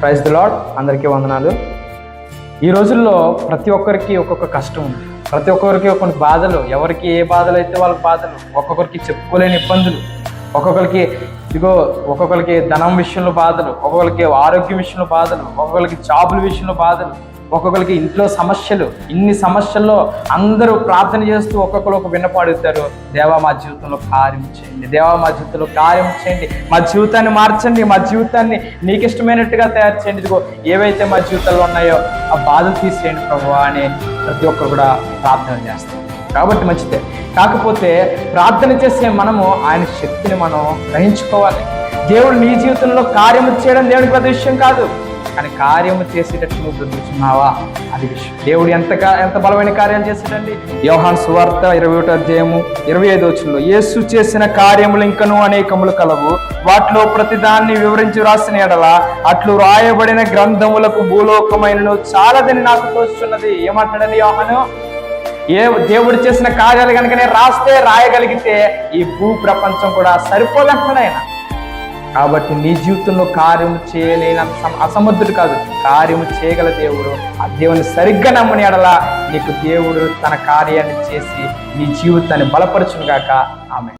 Praise the lord అందరికీ వందనాలు. ఈ రోజుల్లో ప్రతి ఒక్కరికి ఒక్కొక్క కష్టం ఉంది. ప్రతి ఒక్కరికి కొన్ని బాధలు. ఎవరికి ఏ బాధలు అయితే వాళ్ళ బాధలు ఒక్కొక్కరికి చెప్పుకోలేని ఇబ్బందులు. ఒక్కొక్కరికి ఇదిగో ఒక్కొక్కరికి ధనం విషయంలో బాధలు ఒక్కొక్కరికి ఆరోగ్యం విషయంలో బాధలు ఒక్కొక్కరికి జాబుల విషయంలో బాధలు ఒక్కొక్కరికి ఇంట్లో సమస్యలు ఇన్ని సమస్యల్లో అందరూ ప్రార్థన చేస్తూ ఒక్కొక్కరు ఒక విన్నపాడుతారు దేవా మా జీవితంలో కార్యం చేయండి. దేవా మా జీవితంలో కార్యం చేయండి. మా జీవితాన్ని మార్చండి. మా జీవితాన్ని నీకు ఇష్టమైనట్టుగా తయారు చేయండి. ఇదిగో ఏవైతే మా జీవితంలో ఉన్నాయో ఆ బాధలు తీసేయండి ప్రభు అని ప్రతి ఒక్కరు కూడా ప్రార్థన చేస్తారు. కాబట్టి మంచిదే. కాకపోతే ప్రార్థన చేసే మనము ఆయన శక్తిని మనం గ్రహించుకోవాలి. దేవుడు నీ జీవితంలో కార్యము చేయడం దేవునికి పెద్ద విషయం కాదు. కానీ కార్యము చేసేటట్టు నువ్వు బ్రతుకుతున్నావా అది విషయం. దేవుడు ఎంత ఎంత బలమైన కార్యాలు చేశాడండి? యోహాన్ సువార్త ఇరవై ఒకటో అధ్యాయము ఇరవై ఐదు వచ్చంలో యేసు చేసిన కార్యములు ఇంకను అనేకములు కలవు. వాటిలో ప్రతిదాన్ని వివరించి రాసిన ఎడల అట్లు రాయబడిన గ్రంథములకు భూలోకమైనను చాలాదని నాకు తోచున్నది ఏమంటాడని యోహాను? ఏ దేవుడు చేసిన కార్యాలు కనుక నేను రాస్తే రాయగలిగితే ఈ భూ ప్రపంచం కూడా సరిపోదంటున్నాడు ఆయన. కాబట్టి నీ జీవితంలో కార్యము చేయలేనంత అసమర్థుడు కాదు. కార్యము చేయగల దేవుడు. ఆ దేవుని సరిగ్గా నమ్మని ఎడలా నీకు దేవుడు తన కార్యాన్ని చేసి నీ జీవితాన్ని బలపరచును గాక ఆమె